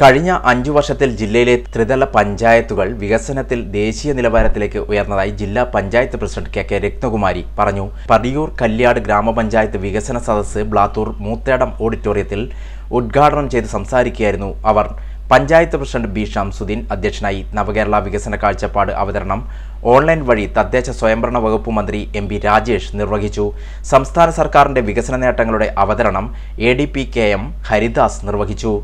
കഴിഞ്ഞ അഞ്ചു വർഷത്തിൽ ജില്ലയിലെ ത്രിതല പഞ്ചായത്തുകൾ വികസനത്തിൽ ദേശീയ നിലവാരത്തിലേക്ക് ഉയർന്നതായി ജില്ലാ panchayat president K K Ratnakumari പറഞ്ഞു. പടിയൂർ കല്യാട് ഗ്രാമപഞ്ചായത്ത് വികസന സദസ്സ് ബ്ലാത്തൂർ മൂത്തേടം ഓഡിറ്റോറിയത്തിൽ ഉദ്ഘാടനം ചെയ്ത് സംസാരിക്കുകയായിരുന്നു അവർ. പഞ്ചായത്ത് പ്രസിഡന്റ് ബി ഷംസുദ്ദീൻ അധ്യക്ഷനായി നവകേരള വികസന കാഴ്ചപ്പാട് അവതരണം ഓൺലൈൻ വഴി തദ്ദേശ സ്വയംഭരണ വകുപ്പ് മന്ത്രി എം പി രാജേഷ് നിർവഹിച്ചു. സംസ്ഥാന സർക്കാരിന്റെ വികസന നേട്ടങ്ങളുടെ അവതരണം A D P K M Haridas നിർവഹിച്ചു.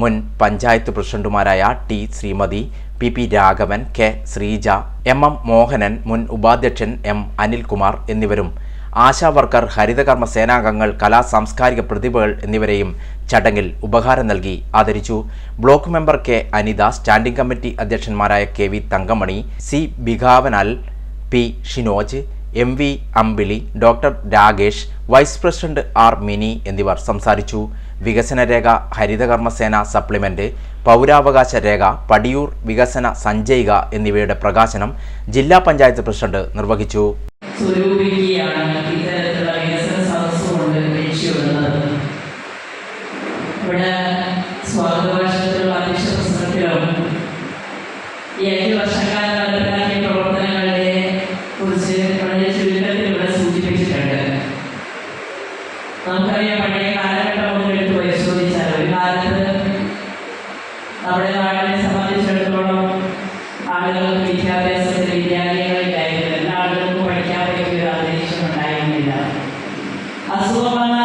മുൻ പഞ്ചായത്ത് പ്രസിഡന്റുമാരായ T Sreemathi P P Raghavan K Sreeja M M Mohanan മുൻ ഉപാധ്യക്ഷൻ എം അനിൽകുമാർ എന്നിവരും ആശാവർക്കർ ഹരിതകർമ്മ സേനാംഗങ്ങൾ കലാ സാംസ്കാരിക പ്രതിഭകൾ എന്നിവരെയും ചടങ്ങിൽ ഉപഹാരം നൽകി ആദരിച്ചു. Block member K Anitha standing committee അധ്യക്ഷന്മാരായ K V Thankamani C ബിഘാവനാൽ P Shinoj M V Ambili doctor Ragesh vice president R Mini എന്നിവർ സംസാരിച്ചു. വികസന രേഖ ഹരിതകർമ്മസേന സപ്ലിമെന്റ് പൗരാവകാശ രേഖ പടിയൂർ വികസന സഞ്ചയിക എന്നിവയുടെ പ്രകാശനം ജില്ലാ പഞ്ചായത്ത് പ്രസിഡന്റ് നിർവഹിച്ചു. ഇവിടെ സ്വാഗതഭാഷണത്തിലുള്ള അധ്യക്ഷ പ്രസംഗത്തിലോ സംബന്ധിച്ചിടത്തോളം ആളുകൾക്ക് വിദ്യാഭ്യാസത്തിൽ വിദ്യാലയങ്ങളിലായിരുന്നു. എല്ലാ പഠിക്കാൻ പറ്റിയ ഒരു അന്തരീക്ഷം ഉണ്ടായിരുന്നില്ല. അസുഖമാണ്